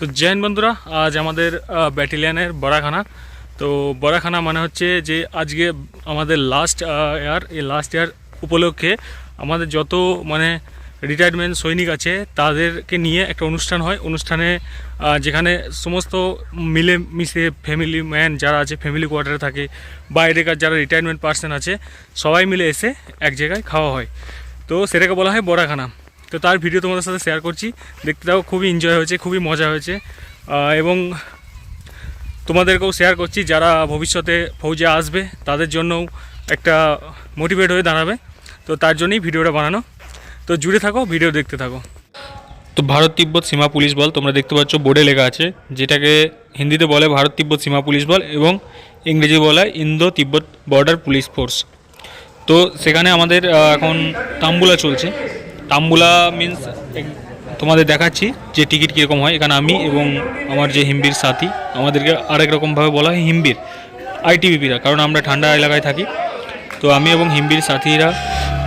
তো জৈন বন্ধুরা, আজ আমাদের ব্যাটালিয়ানের বড়াখানা। তো বড়াখানা মানে হচ্ছে যে আজকে আমাদের লাস্ট ইয়ার এই লাস্ট ইয়ার উপলক্ষে আমাদের যত মানে রিটায়ারমেন্ট সৈনিক আছে, তাদেরকে নিয়ে একটা অনুষ্ঠান হয়। অনুষ্ঠানে যেখানে সমস্ত মিলে মিশে ফ্যামিলি ম্যান যারা আছে ফ্যামিলি কোয়ার্টারে থাকে, বাইরেকার যারা রিটায়ারমেন্ট পার্সন আছে, সবাই মিলে এসে এক জায়গায় খাওয়া হয়। তো সেটাকে বলা হয় বড়াখানা। তো তার ভিডিও তোমাদের সাথে শেয়ার করছি। দেখতে দাও খুবই এনজয় হয়েছে, খুবই মজা হয়েছে। এবং তোমাদেরকেও শেয়ার করছি, যারা ভবিষ্যতে ফৌজে আসবে, তাদের জন্যও একটা মোটিভেট হয়ে দাঁড়াবে। তো তার জন্যই ভিডিওটা বানানো। তো জুড়ে থাকো ভিডিও দেখতে থাকো। তো ভারত তিব্বত সীমা পুলিশ বল, তোমরা দেখতে পাচ্ছ বোর্ডে লেখা আছে, যেটাকে হিন্দিতে বলে ভারত তিব্বত সীমা পুলিশ বল এবং ইংরেজি বলে Indo Tibbat border police force তো সেখানে আমাদের এখন তাম্বুলা চলছে। তাম্বুলা মিন্স তোমাদের দেখাচ্ছি যে টিকিট কীরকম হয়, এখানে আমি এবং আমার যে হিম্বির সাথী, আমাদেরকে আরেক রকমভাবে বলা হয় হিম্বির, আইটিবিপিরা, কারণ আমরা ঠান্ডা এলাকায় থাকি। তো আমি এবং হিম্বির সাথীরা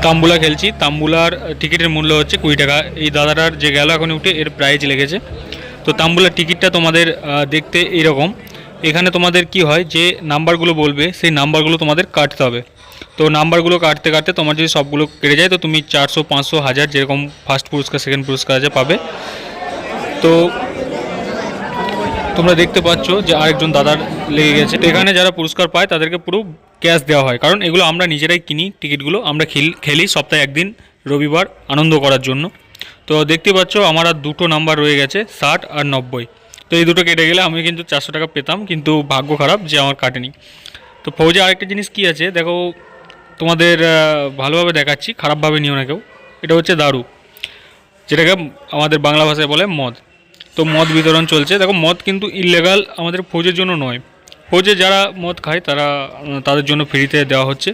তাম্বুলা খেলছি। তাম্বুলার টিকিটের মূল্য হচ্ছে কুড়ি টাকা। এই দাদাটার যে গেল এখন উঠে, এর প্রাইজ লেগেছে। তো তাম্বুলার টিকিটটা তোমাদের দেখতে এইরকম এখানে তোমাদের কি হয়, যে নাম্বারগুলো বলবে, সেই নাম্বারগুলো তোমাদের কাটতে হবে। তো নাম্বারগুলো কাটতে কাটতে তোমার যদি সবগুলো কেটে যায়, তো তুমি চারশো, পাঁচশো, হাজার যেরকম ফার্স্ট পুরস্কার সেকেন্ড পুরস্কার আছে পাবে। তো তোমরা দেখতে পাচ্ছ যে আরেকজন দাদার লেগে গেছে। এখানে যারা পুরস্কার পায়, তাদেরকে পুরো ক্যাশ দেওয়া হয়। কারণ এগুলো আমরা নিজেরাই কিনি টিকিটগুলো, আমরা খেল, খেলি সপ্তাহে একদিন, রবিবার, আনন্দ করার জন্য। তো দেখতে পাচ্ছ, আমার আর দুটো নাম্বার রয়ে গেছে, ষাট আর নব্বই। তো এই দুটো কেটে গেলে আমি কিন্তু চারশো টাকা পেতাম, কিন্তু ভাগ্য খারাপ যে আমার কাটেনি। তো ফৌজে আরেকটা জিনিস কি আছে, দেখো তোমাদের ভালোভাবে দেখাচ্ছি, খারাপভাবে নিও না কেউ। এটা হচ্ছে দারু, যেটাকে আমাদের বাংলা ভাষায় বলে মদ। তো মদ বিতরণ চলছে। দেখো মদ কিন্তু ইললেগাল আমাদের ফৌজের জন্য নয়। ফৌজে যারা মদ খায়, তারা তাদের জন্য ফ্রিতে দেওয়া হচ্ছে।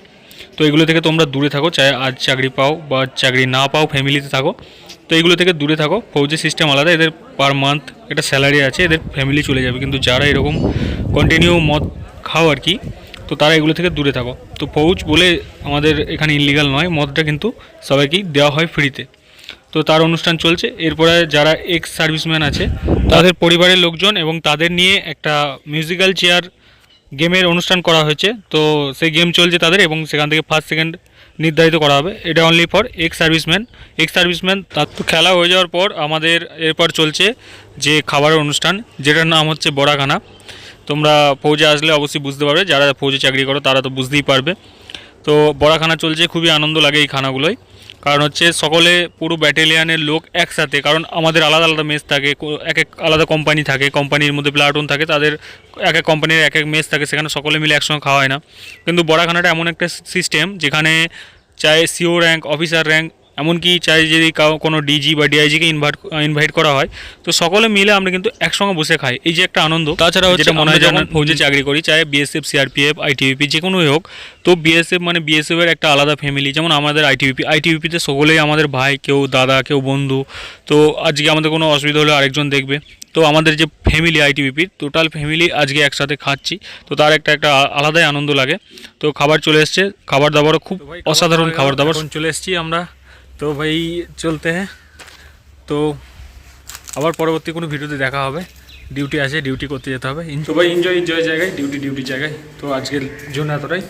তো এগুলো থেকে তোমরা দূরে থাকো চাই আজ চাকরি পাও বা চাকরি না পাও ফ্যামিলিতে থাকো। তো এগুলো থেকে দূরে থাকো। ফৌজের সিস্টেম আলাদা, এদের পার মান্থ একটা স্যালারি আছে, এদের ফ্যামিলি চলে যাবে। কিন্তু যারা এরকম কন্টিনিউ মদ খাও আর কি, তো তারা এগুলো থেকে দূরে থাকো। তো ফৌজ বলে আমাদের এখানে ইলিগাল নয়, মদটা কিন্তু সবাইকেই দেওয়া হয় ফ্রিতে তো তার অনুষ্ঠান চলছে। এরপরে যারা এক্স সার্ভিসম্যান আছে, তাদের পরিবারের লোকজন এবং তাদের নিয়ে একটা মিউজিক্যাল চেয়ার গেমের অনুষ্ঠান করা হয়েছে। তো সেই গেম চলছে তাদের এবং সেখান থেকে ফার্স্ট সেকেন্ড নির্ধারিত করা হবে। এটা only for ex serviceman ex serviceman তার তো খেলা হয়ে যাওয়ার পর আমাদের এরপর চলছে যে খাবারের অনুষ্ঠান, যেটার নাম হচ্ছে বড়াখানা। তোমরা ফৌজে আসলে অবশ্যই বুঝতে পারবে, যারা ফৌজে চাকরি করো তারা তো বুঝতেই পারবে। তো বড়াখানা চলছে, খুবই আনন্দ লাগে এই খানাগুলোয়। কারণ হচ্ছে সকলে পুরো ব্যাটেলিয়ানের লোক একসাথে, কারণ আমাদের আলাদা আলাদা মেস থাকে এক এক আলাদা কোম্পানি থাকে কোম্পানির মধ্যে প্লাটুন থাকে, তাদের এক এক কোম্পানির এক এক মেস থাকে, সেখানে সকলে মিলে একসঙ্গে খাওয়া হয় না। কিন্তু বড়াখানাটা এমন একটা সিস্টেম যেখানে চাই সিও র্যাঙ্ক অফিসার র্যাঙ্ক এমনকি চাই যদি কাউ কোনো ডিজি বা ডিআইজিকে ইনভাইট ইনভাইট করা হয় তো সকলে মিলে আমরা কিন্তু একসঙ্গে বসে খাই। এই যে একটা আনন্দ তাছাড়া হচ্ছে মনে হয় যখন ফৌজে চাকরি করি চাই বিএসএফ সিআরপিএফ আইটিবিপি যে কোনোই হোক তো বিএসএফ মানে বিএসএফের একটা আলাদা ফ্যামিলি যেমন আমাদের আইটিবিপি আইটিবিপিতে সকলেই আমাদের ভাই কেউ দাদা কেউ বন্ধু। তো আজকে আমাদের কোনো অসুবিধা হলে আরেকজন দেখবে। তো আমাদের যে ফ্যামিলি আইটিবিপির টোটাল ফ্যামিলি আজকে একসাথে খাচ্ছি। তো তার একটা একটা আলাদাই আনন্দ লাগে। তো খাবার চলে এসছে খাবার দাবারও খুব অসাধারণ খাবার দাবার। চলে এসেছি আমরা। তো ভাই, চলতে হ্যাঁ। তো আবার পরবর্তী কোনো ভিডিওতে দেখা হবে। ডিউটি আছে, ডিউটি করতে যেতে হবে। তো ভাই এনজয় এনজয় জায়গায় ডিউটি ডিউটি জায়গায়। তো আজকের জন্য এতটাই।